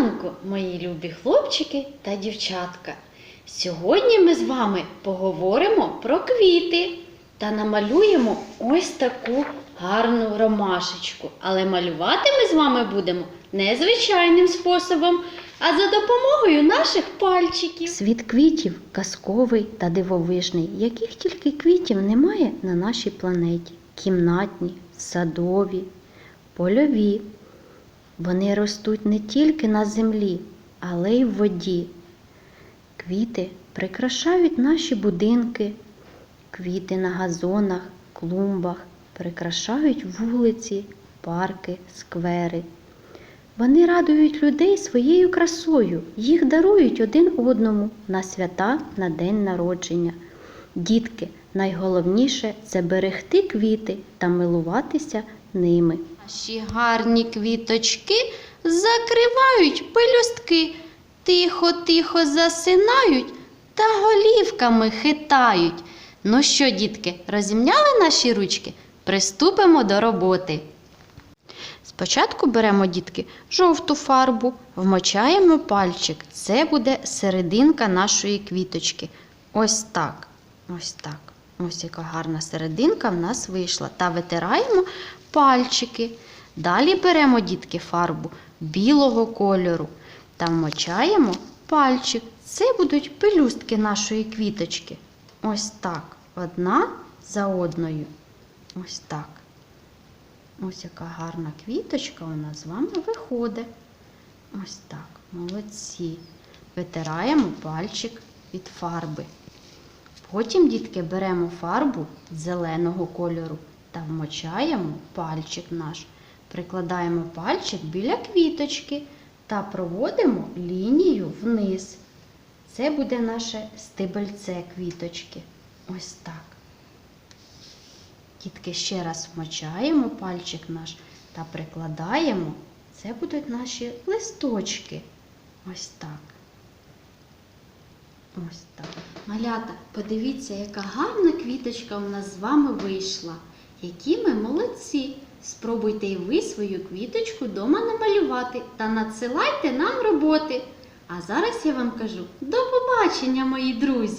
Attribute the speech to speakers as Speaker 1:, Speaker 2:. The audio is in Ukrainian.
Speaker 1: ранку, мої любі хлопчики та дівчатка. Сьогодні ми з вами поговоримо про квіти та намалюємо ось таку гарну ромашечку. Але малювати ми з вами будемо незвичайним способом, а за допомогою наших пальчиків. Світ квітів казковий та дивовижний, яких тільки квітів немає на нашій планеті. Кімнатні, садові, польові. Вони ростуть не тільки на землі, але й в воді. Квіти прикрашають наші будинки, квіти на газонах, клумбах, прикрашають вулиці, парки, сквери. Вони радують людей своєю красою, їх дарують один одному на свята на день народження. Дітки, найголовніше це берегти квіти та милуватися ними. Наші гарні квіточки закривають пелюстки, тихо-тихо засинають та голівками хитають. Ну що, дітки, розімняли наші ручки? Приступимо до роботи. Спочатку беремо дітки жовту фарбу, вмочаємо пальчик. Це буде серединка нашої квіточки. Ось так. Ось так. Ось яка гарна серединка в нас вийшла. Та витираємо пальчики. Далі беремо дітки фарбу білого кольору та вмочаємо пальчик. Це будуть пелюстки нашої квіточки. Ось так. Одна за одною. Ось так. Ось яка гарна квіточка у нас з вами виходить. Ось так, молодці. Витираємо пальчик від фарби. Потім, дітки, беремо фарбу зеленого кольору та вмочаємо пальчик наш. Прикладаємо пальчик біля квіточки та проводимо лінію вниз. Це буде наше стебельце квіточки. Ось так. Дітки ще раз вмочаємо пальчик наш та прикладаємо. Це будуть наші листочки. Ось так. Ось так. Малята, подивіться, яка гарна квіточка у нас з вами вийшла. Які ми молодці! Спробуйте і ви свою квіточку дома намалювати та надсилайте нам роботи. А зараз я вам кажу до побачення, мої друзі!